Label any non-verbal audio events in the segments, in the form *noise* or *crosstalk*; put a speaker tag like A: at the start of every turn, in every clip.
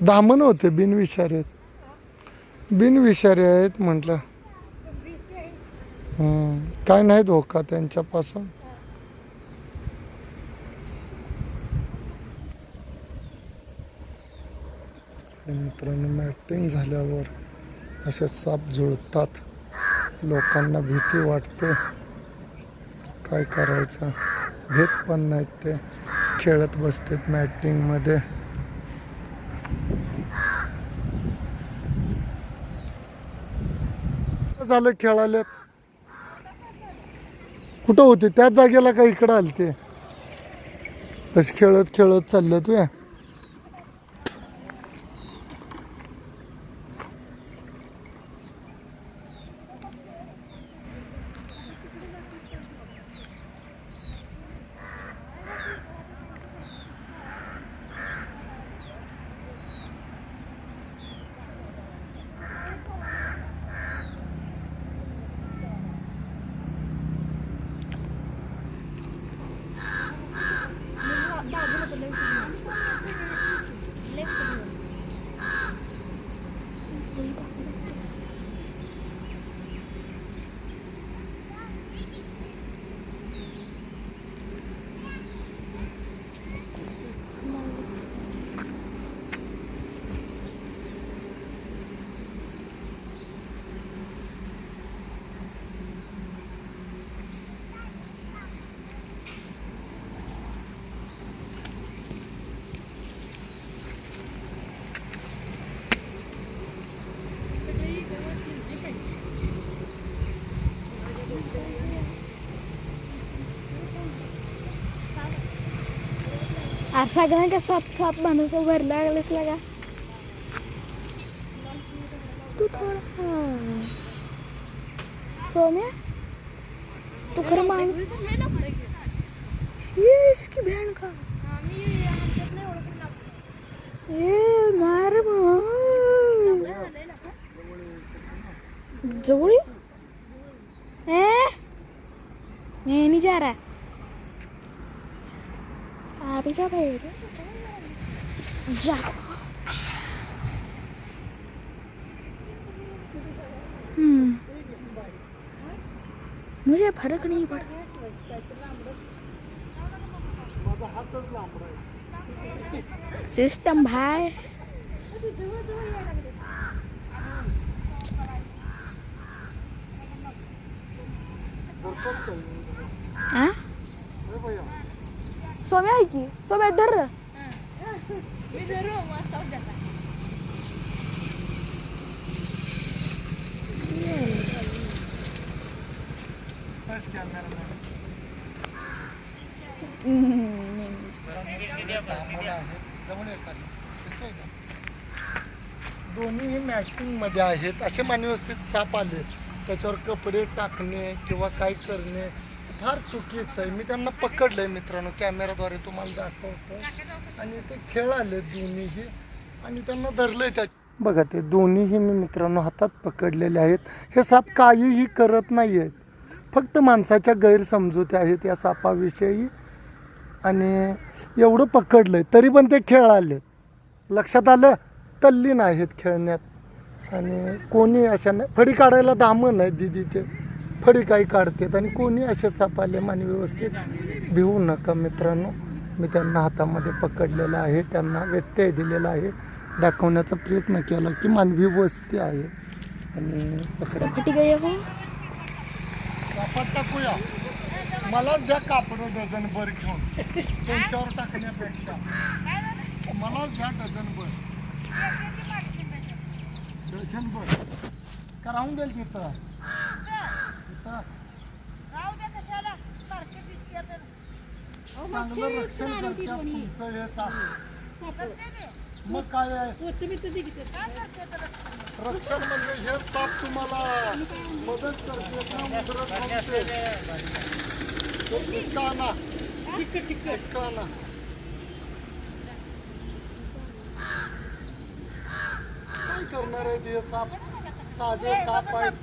A: धामण होते बिनविषारी आहेत. बिनविषारी आहेत म्हटलं. काय नाही धोका हो त्यांच्यापासून? मित्रांनो मॅटिंग झाल्यावर असे साप जुळतात. लोकांना भीती वाटते. काय करायचं? भेट पण नाहीत ते. खेळत बसतात मॅटिंगमध्ये झालं खेळाल्यात. कुठं होते? त्याच जागेला का इकडं आलते? तसे खेळत खेळत चालल्यात व्या
B: अरे सगळ्यांका साप साप म्हणून भर लागलेस लागा? तू थोडा सोम्या? तू खरं माणूस की भेण का? ए मार जवळी ए? नेहमी जा रहा आप ही जा. मुझे फर्क नहीं पड़ता सिस्टम भाई. हाँ सोम्या आहे की? सोम्या धर.
A: दोन्ही मॅचिंगमध्ये आहेत. असे मानव्यवस्थित साप आले. त्याच्यावर कपडे टाकणे किंवा काय करणे. फार चुकीचं आहे. मी त्यांना पकडलंय मित्रांनो कॅमेराद्वारे तुम्हाला दाखवतो. आणि ते खेळाले दोन्हीही. आणि त्यांना धरलंय त्या बघा ते दोन्हीही मी मित्रांनो हातात पकडलेले आहेत. हे साप काहीही करत नाही आहेत फक्त माणसाच्या गैरसमजुती आहेत या सापाविषयी. आणि एवढं पकडलंय तरी पण ते खेळ आले. लक्षात आलं तल्लीन आहेत खेळण्यात. आणि कोणी अशा नाही फडी काढायला दामन आहे दिदी फडी काही काढतात आणि कोणी असे साप आले मानी व्यवस्थित भिवू नका मित्रांनो. मी त्यांना हातामध्ये पकडलेलं आहे त्यांना व्यत्यय दिलेला आहे. दाखवण्याचा प्रयत्न केला की मानवी वस्ती आहे. आणि पकडा.
B: हो
A: मला द्या कापड डझन भर घेऊन. त्यांच्यावर टाकण्यापेक्षा. मलाच द्या डझन भर. डझन भर. का? राहून जाईल तिथं तिथं चांगलं रक्षण करतात तुमचं हे साप. मग काय आहे? रक्षण म्हणजे हे साप तुम्हाला मदत करते ना उतरत थांबते. तो काना काना काय करणार आहे ते साप? साधे साप आहेत.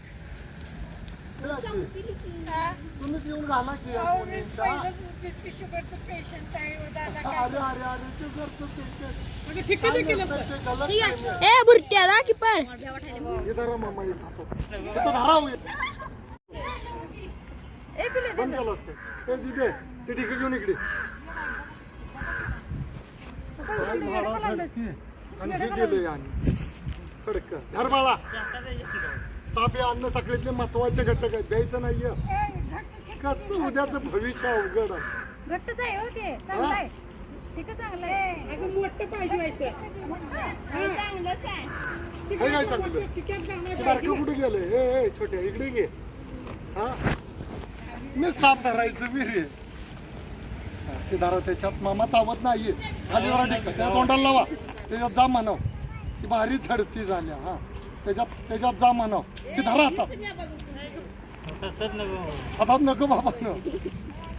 A: तुम्हीच येऊन घाला की
C: पेशंट आहे
A: अरे अरे अरे शुगरचं patient.
C: ठीक
A: आहे.
B: ए बुरट्या की पण.
A: हे हो. बंद दिदे ते ठीक घेऊन इकडे. खडकी. आणि हे गेले आणि. खडक धर साप हे अन्न सगळ्यातले महत्त्वाचे घटक आहेत. द्यायचं नाहीये. कसं उद्याचं भविष्य अवघड आहे.
D: घट्टच आहे हो ते. चांगलं आहे. ठीक आहे चांगलं आहे.
C: अगं मोठं पाहिजे व्हायचं.
D: चांगलंच आहे.
A: हे काय चांगलं ते बारकं कुठे गेले ए ए छोट्या इकडे घे. हा? मी साप धरायचं विहिरी ते धरा त्याच्यात मामा चावत नाहीये. खाली त्या तोंडाला लावा. त्याच्यात जा म्हणाव. ती भारी झडती झाल्या हा. त्याच्यात त्याच्यात जा म्हणाव ती धरा हातात हातात नको बाबा. न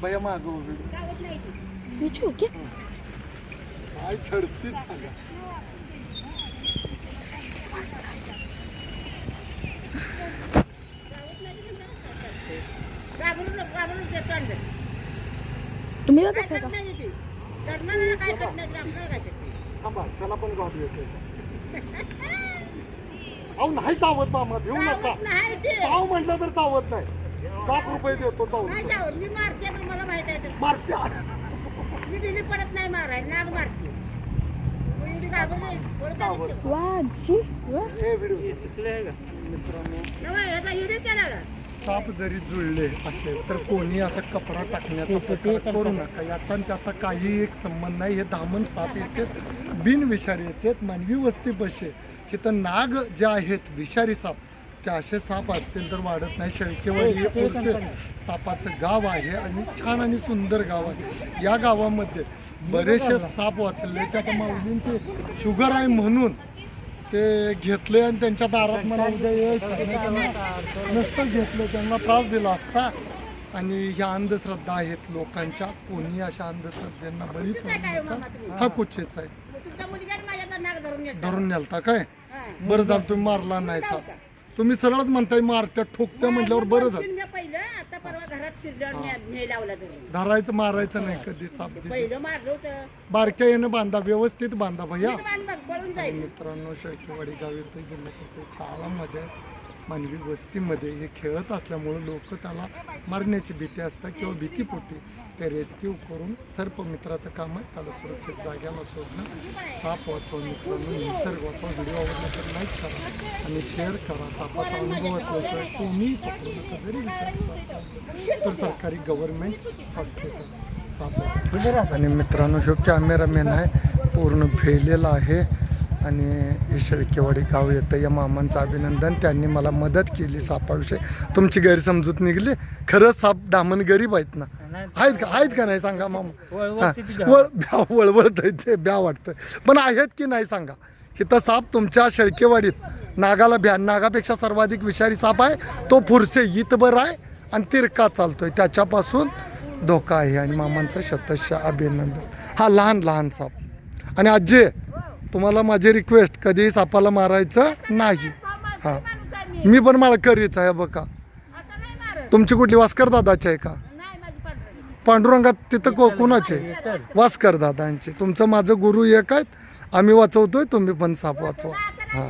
A: भैया माग काय
C: चाललं.
B: तुम्ही का?
A: त्याला पण गाठ येते. *laughs* अहो नाही चावत मामा भिऊ नका.
C: चावत नाही ते.
A: चाव म्हटलं तर चावत नाही. लाख रुपये देतो चावत
C: नाही चावत. मी मारते तर मला माहीत आहे तर.
A: मारत्या
C: मी डिली पडत नाही मारायला. नाग मारते. मग एवढी घाबरून नाही. पडत आली ती.
B: वा जी वा
A: हे व्हिडिओ मित्रांनो
C: नवा, याचा व्हिडिओ केला का?
A: साप जरी जुळले असेल तर कोणी असा कपडा टाकण्याचा प्रकार करू नका. याचा आणि त्याचा काही एक संबंध नाही. हे दामन साप येतात बिनविषारी येतात मानवी वस्ती बसे. इथं नाग जे आहेत विषारी साप ते असे साप असतील तर वाढत नाही. शेळकेवाडी हे पुढचे सापाचं गाव आहे आणि छान आणि सुंदर गाव आहे. या गावामध्ये बरेचसे साप वाचले त्या आता माऊलींचे शुगर आहे म्हणून ते घेतले आणि त्यांच्या दारात मला उद्या यायचं. नसतं घेतलं त्यांना त्रास दिला असता. आणि ह्या अंधश्रद्धा आहेत लोकांच्या. कोणी अशा अंधश्रद्धेंना बळी पडू नका? हा कुठचेच आहे.
C: धरून
A: नेलता. काय. बरं झालं तुम्ही मारला नाही साप. तुम्ही सरळच म्हणताय मारत्या ठोकत्या म्हटल्यावर बरं झालं.
C: शिरलं पहिलं आता परवा घरात शिरल्यावर न्या- न्याय लावला धरून
A: धरायचं मारायचं नाही कधी साप दिली.
C: पहिलं मारलं होतं.
A: बारक्या येणं बांधा व्यवस्थित बांधा भैया.
C: नीट बांध बघ, पळून जाईल.
A: मित्रांनो शेळकेवाडी गाव येथे जिल्हा परिषद शाळांमध्ये मानवी वस्तीमध्ये हे खेळत असल्यामुळं लोक त्याला मारण्याची भीती असतात किंवा भीतीपोटी ते रेस्क्यू करून सर्पमित्राचं काम आहे. त्याला सुरक्षित जाग्याला सोडणं साप वाचवून मित्रांनो निसर्ग वाचवा. व्हिडिओ आवडला तर लाईक करा आणि शेअर करा. सापाचा अनुभव असल्याशिवाय कोणीही पकडू नका. जरी विचार तर सरकारी गव्हर्नमेंट हॉस्पिटल साप आणि मित्रांनो ह्यो कॅमेरामॅन आहे. पूर्ण फेलेला आहे. आणि हे शेळकेवाडी गाव येतं या मामांचं अभिनंदन त्यांनी मला मदत केली सापाविषयी. तुमची गैरसमजूत निघली. खरंच साप दामन गरीब आहेत ना. आहेत का आहेत का नाही सांगा मामा? हा, वळ भ्या वळवळत ते ब्या वाटतं पण आहेत की नाही सांगा? इथं साप तुमच्या शेळकेवाडीत. नागाला भ्या नागापेक्षा सर्वाधिक विषारी साप आहे. तो फुरसे इतबर आहे आणि तिरका चालतोय. त्याच्यापासून धोका आहे आणि मामांचं शतश अभिनंदन. हा लहान लहान साप. आणि आजी तुम्हाला माझी रिक्वेस्ट कधीही सापाला मारायचं नाही. हां. मी पण माळकरीच आहे बघा. तुमची कुठली? वास्कर दादाची आहे का? पांडुरंगात तिथं को कुणाचे वास्कर दादांची. तुमचं माझं गुरु एक आहेत. आम्ही वाचवतोय तुम्ही पण साप वाचवा. हां.